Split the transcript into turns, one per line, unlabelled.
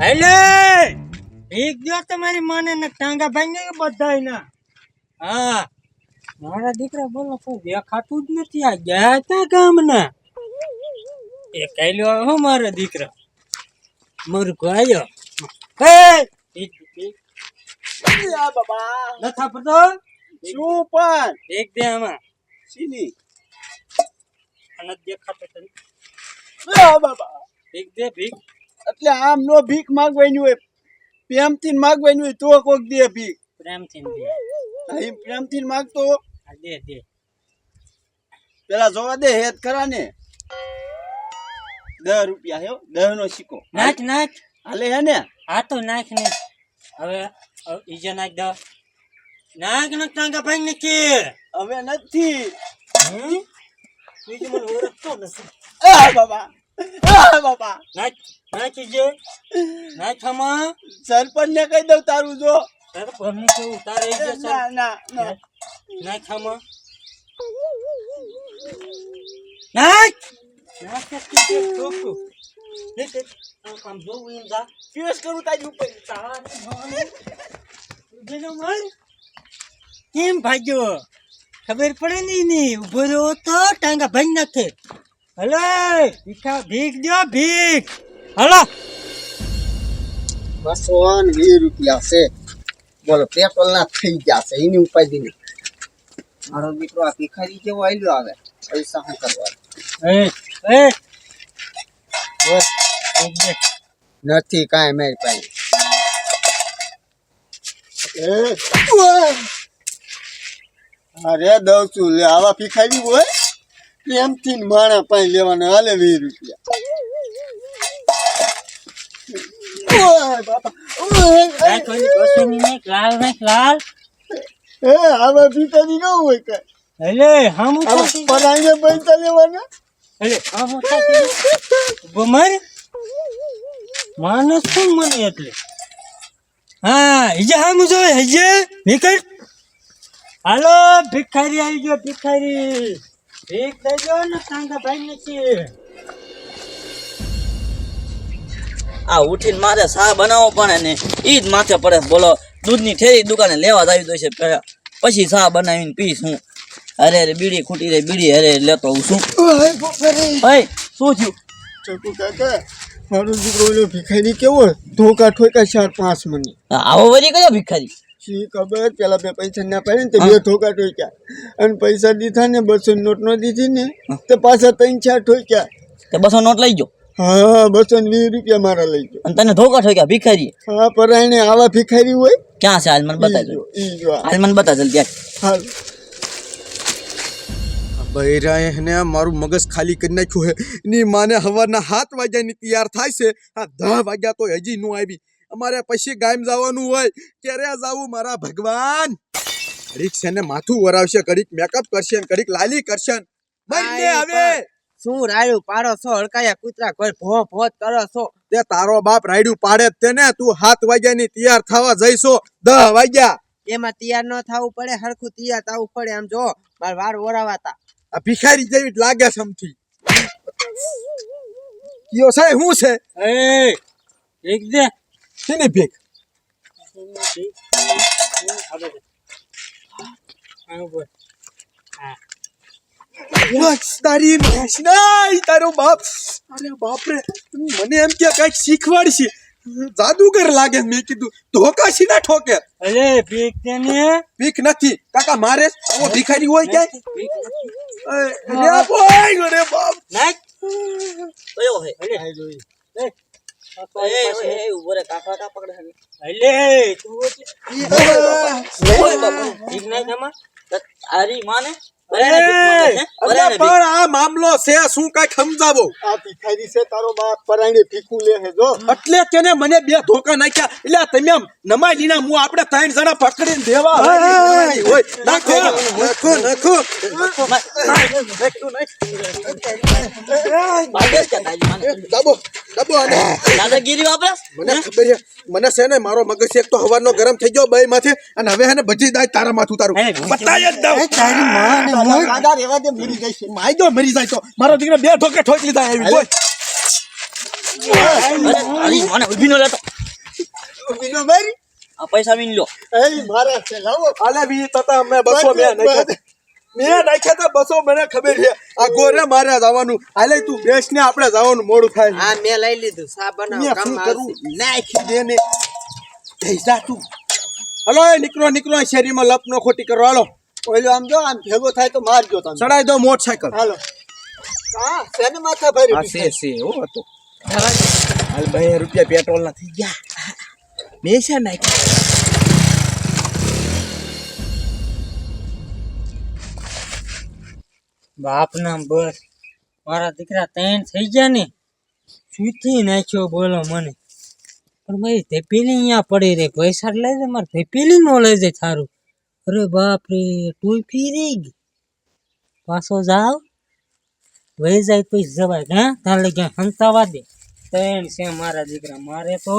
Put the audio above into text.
હેલે! એક દિવસ તમારી માને ને ટાંગા ભાઈ ને બધા ના હા. મારા દીકરા બોલો કોઈ દેખાતું જ નથી? આ ગયા ક્યાં ગામના? એ કાલ્યો હો મારા દીકરા મારું ગાયો હે!
બાબા.
નથા પડતો
શું પણ?
એક દે આમાં.
શીની
અને દેખાતો તને?
બાબા.
એક દે ભીખ.
એટલે આમ નો ભીખ માંગવાની હોય પ્રેમથી માંગવાની હોય તો કોક દે ભીખ.
પ્રેમથી દે.
પ્રેમથી માંગતો.
દે દે.
પેલા જોવા દે હેત ખરા ને. દસ રૂપિયા હે દસ નો સિક્કો.
નાખ નાખ.
હાલે હે ને?
હા તો નાખ ને. હવે ઈજા નાખ દો. નાખ નાખ ટાંગા ભાઈ કે
હવે નથી.
હમ? બીજું મને ઓળખતો નથી.
આ બાબા. આ બાબા
નાખ નાખી જે નાખ આમાં.
સરપંચ ને કહી દઉં તારું જો.
તારે ભરનું કેવું તારે ઈ જે
ના ના ના.
નાખ આમાં. નાખ! નાખ કે દેખ જા.
કરું ઉપર
તારી માને ઉભેલો કેમ ભાગ્યો? ખબર પડે નહીં ની ઊભો રહ્યો તો ટાંગા ભાઈ નાખે. હલો ભીખા ભીખ દો ભીખ. હલો.
બસો ને વીસ રૂપિયા છે. બોલો પેટ્રોલ ના થઈ ગયા છે એની ઉપાધિ નહીં. મારો દીકરો આ ભિખારી જેવો આવેલો આવે પૈસા શું કરવા?
એ એ. બસ
નથી કાંઈ મેં પાઈ અરે દઉં છું. લે આવા ભિખારી હોય? પ્રેમથી માણા પાસે લેવાના હાલે વીસ રૂપિયા. એ હવે ભિખારી ન હોય કાંઈ.
એટલે હામું
પરાંગે પૈસા લેવાના.
એટલે માણસ શું મને એટલે? હા હજે હા મુજો હજે નીકળ. હાલો ભિખારી આવી ગયો ભિખારી. ભીખ દેજો ને ટાંગા ભાઈ નથી
આ ઉઠીને મારે સા બનાવવો પડે ને એ જ માથે પડે બોલો દૂધની ઠેરી દુકાને લેવા જ આવી દો છે પહેલા પછી સા બનાવીને પીશ હું. અરે અરે બીડી ખૂટી રહી બીડી. અરે લેતો હું શું ભાઈ શું થયું?
ચકુ કાકા મારો દીકરો ભિખારી કેવો? ધોકા ઠોકા ચાર પાંચ મને.
આવો વરી કયો ભિખારી?
શી ખબર પેલા બે પૈસા ના પડે ને તો બે ધોકા ઠોક્યા. અને પૈસા દીધા ને બસો નોટ નો દીધી ને તો પાછા ત્રણ ચાર ઠોક્યા.
તે બસો નોટ લઈ ગયો?
હા બસો ને વીસ રૂપિયા મારા લઈ ગયો.
અને તને ધોકા ઠોક્યા ભિખારી
હા પરાયણે આવા ભિખારી હોય?
ક્યાં છે? હાલ મને
ઈ
બતાવજો
જો, ઈ જો આ.
હાલ મને બતા ત્યાં હાલ.
બૈરાએ મારું મગજ ખાલી કરી નાખ્યું હે ની માને હવારના વાગ્યા વાગ્યાની તૈયાર થાય છે. આ દહ વાગ્યા તો હજી નો આવી. અમારે પછી ગામ જવાનું હોય ક્યારે જવું મારા ભગવાન? કડીક છે ને માથું વરાવશે કડીક મેકઅપ કરશે કડીક લાલી કરશે બંને હવે
શું રાયડું પાડો છો હળકાયા કૂતરા કોઈ ભો ભો કરો છો?
તે તારો બાપ રાયડું પાડે જ તે ને તું સાત વાગ્યાની તૈયાર થવા જઈશો દહ વાગ્યા.
એમાં તૈયાર ન થવું પડે હરખું તૈયાર થવું પડે આમ જો માર વાર ઓરાવાતા
આ ભિખારી જેવી જ લાગે સમથી કયો સાહેબ શું છે?
એ એક દે.
શેની ભીખ તારી ભેંસ નાઈ તારો બાપ અરે બાપ રે મને એમ કે કંઈક શીખવાડશે. જાદુગર લાગે. મેં કીધું. ધોકા ના ઠોકે.
અરે ભીખ દે ને
ભીખ નથી. કાકા મારે આવો ભિખારી હોય
કે.
અરે બોય અરે બાપ.
નાખ.
કયો હે?
અલે
તારી માને.
અરે પણ આ મામલો છે શું કંઈક સમજાવો?
આ ભિખારી છે તારો બાપ પરાયણે ભીખું લે છે જો.
એટલે તેને મને બે ધોકા નાખ્યા. એટલે તમે આમ નમાઈ લીના હું આપણે ત્રણ જણા પકડીને દેવા હોય. નાખો. નાખો
દાદાગીરી વાપરે?
મને ખબર છે. મને છે ને મારો મગજ એક તો હવાનો ગરમ થઈ ગયો બે માથે અને હવે હે ને બધી દાય તારા માથું તારું બતાય જ દઉં.
તારી માં ને મોય દાદા રેવા દે મરી જાય છે.
માઈ દો મરી જાય તો. મારો દીકરો બે ઠોકે ઠોક લીધા આવી બોલ.
અરે મને ઊભી ન લેતો
બીનો મારી
આ પૈસા વીન લો.
એ મારા છે લાવો.
આલે બી તતા મેં બસો મેં નાખ્યા હતા. મેં નાખ્યા તા બસો મને ખબર છે. આ ગોરે મારે જવાનું. હાલે તું બેસ ને આપણે જવાનું મોડું થાય.
હા મેં લઈ લીધું. સા બનાવો
મેં
કામ
કરું? નાખી દે ને. જઈ જા તું. હલો નીકળો નીકળો શેરીમાં લપ નો ખોટી કરો. હાલો.
ઓલો આમ જો આમ ભેગો થાય તો મારજો તમે.
ચડાઈ દો મોટરસાયકલ.
હાલો. હા શેને માથા ભરી
હા સે સે ઓ હતો હાલ બે રૂપિયા પેટ્રોલ ના થઈ ગયા. મેં છે નાખ્યા?
બાપના બસ. મારા દીકરા ત્રણ થઈ ગયા ને સુથી નાખ્યો બોલો મને. પણ મારી ધેપીલી અહીંયા પડી રહી. પૈસા લઈ જાય મારે ધેપીલી નો લઈ જાય થારું. અરે બાપ રે ફી રહી ગઈ. પાછો જાવ વહી જાય તો જવાય. હા? તારે ક્યાં હંતાવા દે. ત્રણ છે મારા દીકરા. મારે તો